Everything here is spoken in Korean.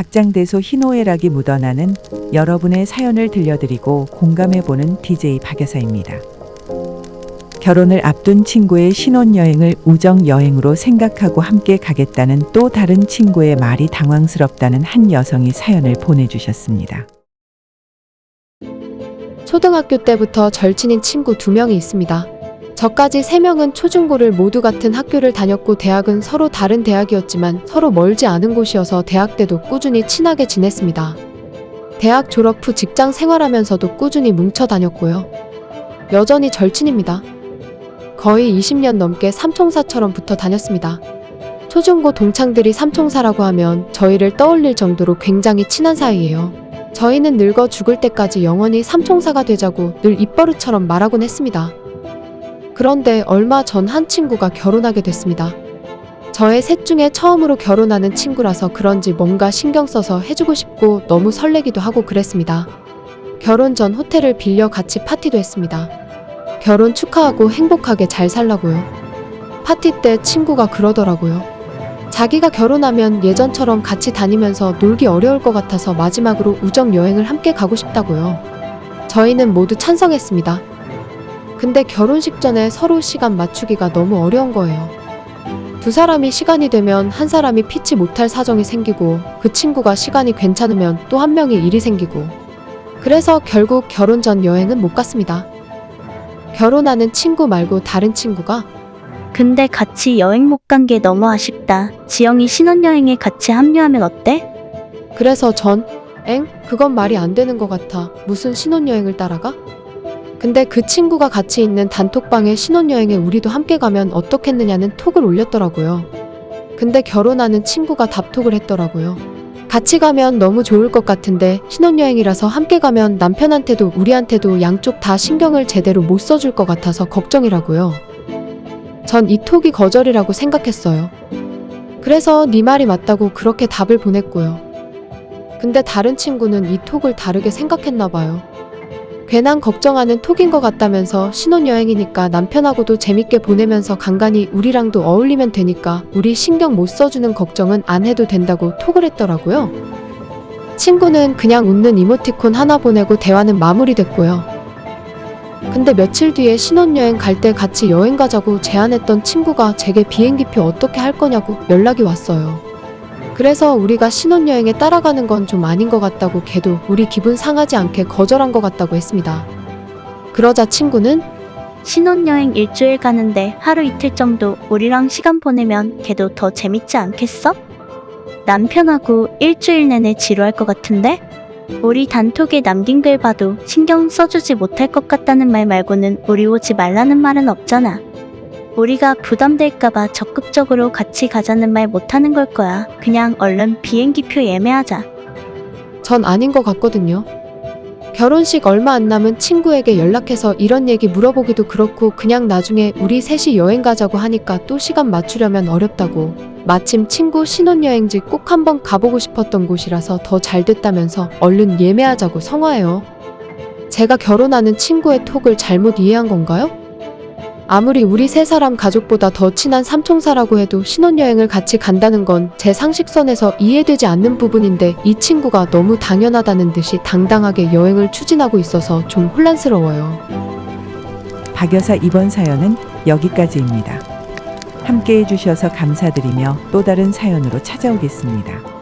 박장대소 희노애락이 묻어나는 여러분의 사연을 들려드리고 공감해보는 DJ 박여사입니다. 결혼을 앞둔 친구의 신혼여행을 우정여행으로 생각하고 함께 가겠다는 또 다른 친구의 말이 당황스럽다는 한 여성이 사연을 보내주셨습니다. 초등학교 때부터 절친인 친구 두 명이 있습니다. 저까지 세 명은 초중고를 모두 같은 학교를 다녔고 대학은 서로 다른 대학이었지만 서로 멀지 않은 곳이어서 대학 때도 꾸준히 친하게 지냈습니다. 대학 졸업 후 직장 생활하면서도 꾸준히 뭉쳐 다녔고요. 여전히 절친입니다. 거의 20년 넘게 삼총사처럼 붙어 다녔습니다. 초중고 동창들이 삼총사라고 하면 저희를 떠올릴 정도로 굉장히 친한 사이예요. 저희는 늙어 죽을 때까지 영원히 삼총사가 되자고 늘 입버릇처럼 말하곤 했습니다. 그런데 얼마 전 한 친구가 결혼하게 됐습니다. 저의 셋 중에 처음으로 결혼하는 친구라서 그런지 뭔가 신경 써서 해주고 싶고 너무 설레기도 하고 그랬습니다. 결혼 전 호텔을 빌려 같이 파티도 했습니다. 결혼 축하하고 행복하게 잘 살라고요. 파티 때 친구가 그러더라고요. 자기가 결혼하면 예전처럼 같이 다니면서 놀기 어려울 것 같아서 마지막으로 우정 여행을 함께 가고 싶다고요. 저희는 모두 찬성했습니다. 근데 결혼식 전에 서로 시간 맞추기가 너무 어려운 거예요. 두 사람이 시간이 되면 한 사람이 피치 못할 사정이 생기고 그 친구가 시간이 괜찮으면 또 한 명이 일이 생기고 그래서 결국 결혼 전 여행은 못 갔습니다. 결혼하는 친구 말고 다른 친구가 근데 같이 여행 못 간 게 너무 아쉽다. 지영이 신혼여행에 같이 합류하면 어때? 그래서 전, 엥? 그건 말이 안 되는 것 같아. 무슨 신혼여행을 따라가? 근데 그 친구가 같이 있는 단톡방에 신혼여행에 우리도 함께 가면 어떻겠느냐는 톡을 올렸더라고요. 근데 결혼하는 친구가 답톡을 했더라고요. 같이 가면 너무 좋을 것 같은데 신혼여행이라서 함께 가면 남편한테도 우리한테도 양쪽 다 신경을 제대로 못 써줄 것 같아서 걱정이라고요. 전 이 톡이 거절이라고 생각했어요. 그래서 네 말이 맞다고 그렇게 답을 보냈고요. 근데 다른 친구는 이 톡을 다르게 생각했나 봐요. 괜한 걱정하는 톡인 것 같다면서 신혼여행이니까 남편하고도 재밌게 보내면서 간간히 우리랑도 어울리면 되니까 우리 신경 못 써주는 걱정은 안 해도 된다고 톡을 했더라고요. 친구는 그냥 웃는 이모티콘 하나 보내고 대화는 마무리됐고요. 근데 며칠 뒤에 신혼여행 갈 때 같이 여행 가자고 제안했던 친구가 제게 비행기표 어떻게 할 거냐고 연락이 왔어요. 그래서 우리가 신혼여행에 따라가는 건 좀 아닌 것 같다고 걔도 우리 기분 상하지 않게 거절한 것 같다고 했습니다. 그러자 친구는 신혼여행 일주일 가는데 하루 이틀 정도 우리랑 시간 보내면 걔도 더 재밌지 않겠어? 남편하고 일주일 내내 지루할 것 같은데? 우리 단톡에 남긴 글 봐도 신경 써주지 못할 것 같다는 말 말고는 우리 오지 말라는 말은 없잖아. 우리가 부담될까봐 적극적으로 같이 가자는 말 못하는 걸 거야. 그냥 얼른 비행기표 예매하자. 전 아닌 것 같거든요. 결혼식 얼마 안 남은 친구에게 연락해서 이런 얘기 물어보기도 그렇고 그냥 나중에 우리 셋이 여행 가자고 하니까 또 시간 맞추려면 어렵다고. 마침 친구 신혼여행지 꼭 한번 가보고 싶었던 곳이라서 더 잘 됐다면서 얼른 예매하자고 성화해요. 제가 결혼하는 친구의 톡을 잘못 이해한 건가요? 아무리 우리 세 사람 가족보다 더 친한 삼총사라고 해도 신혼여행을 같이 간다는 건 제 상식선에서 이해되지 않는 부분인데 이 친구가 너무 당연하다는 듯이 당당하게 여행을 추진하고 있어서 좀 혼란스러워요. 박 여사 이번 사연은 여기까지입니다. 함께 해주셔서 감사드리며 또 다른 사연으로 찾아오겠습니다.